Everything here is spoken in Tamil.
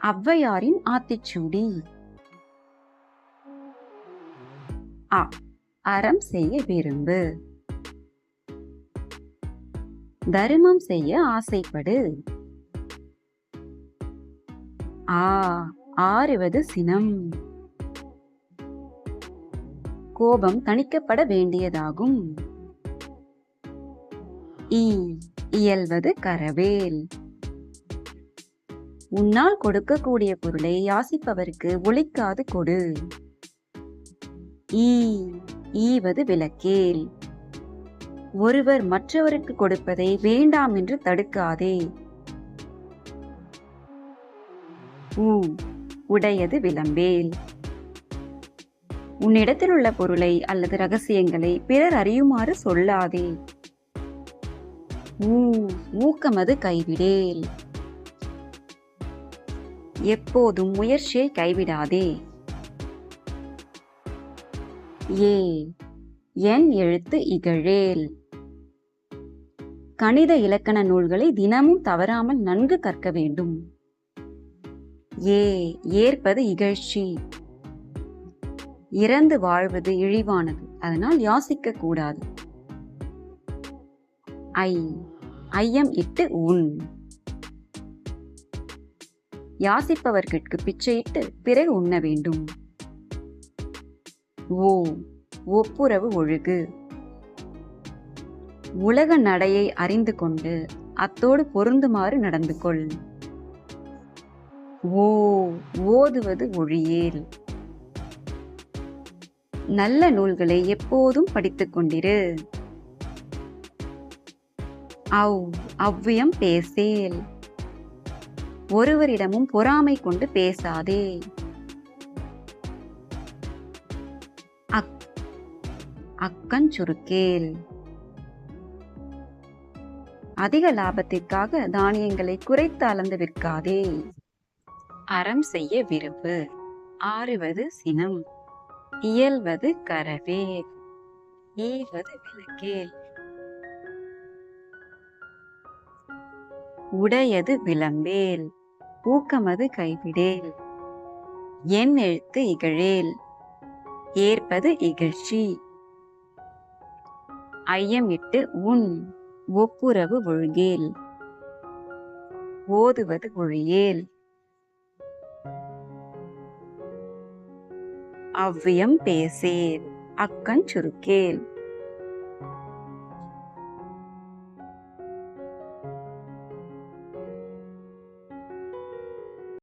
ஔவையாரின் ஆத்திச்சூடி. அ. அறம் செய்ய விரும்பு. தருமம் செய்ய ஆசைப்படு. ஆ. ஆறுவது சினம். கோபம் தணிக்கப்பட வேண்டியதாகும். இ. இயல்வது கரவேல். உன்னால் கொடுக்கக்கூடிய பொருளை யாசிப்பவருக்கு ஒழிக்காது கொடு. ஈ ஈவது விளக்கேல். ஒருவர் மற்றவருக்கு கொடுப்பதை வேண்டாம் என்று தடுக்காதே. ஊ உடையது விளம்பேல். உன்னிடத்தில் உள்ள பொருளை அல்லது ரகசியங்களை பிறர் அறியுமாறு சொல்லாதே. ஊ ஊக்கமது கைவிடேல். எப்போதும் முயற்சியை கைவிடாதே. ஏ. என் எழுத்து இகழேல். கணித இலக்கண நூல்களை தினமும் தவறாமல் நன்கு கற்க வேண்டும். ஏ. ஏற்பது இகழ்ச்சி. இறந்து வாழ்வது இழிவானது அதனால் யாசிக்க கூடாது. ஐ. ஐயம் இட்டு உன் யாசிப்பவர்கட்கு பிச்சையிட்டு பிறகு உண்ண வேண்டும். ஓ ஒப்புரவு ஒழுகு. உலக நடையை அறிந்து கொண்டு அத்தோடு பொருந்துமாறு நடந்து கொள். ஓ ஓதுவது ஒழியேல். நல்ல நூல்களை எப்போதும் படித்துக் கொண்டிரு. அவ் அவ்வியம் பேசேல். ஒருவரிடமும் பொறாமை கொண்டு பேசாதே. அக் அக்கன் சுருக்கேல். அதிக லாபத்திற்காக தானியங்களை குறைத்து அளந்து விற்காதே. அறம் செய்ய விரும்பு ஆறுவது சினம். இயல்வது கரவே ஈவது விளக்கேல். உடையது விளம்பேல். ஊக்கமது கைவிடேல் என் எழுத்து இகழேல். ஏற்பது இகழ்ச்சி. ஐயமிட்டு உன் ஒப்புரவு ஒழுகேல். ஓதுவது ஒழியேல். அவ்வியம் பேசேல். அக்கன் சுருக்கேல்.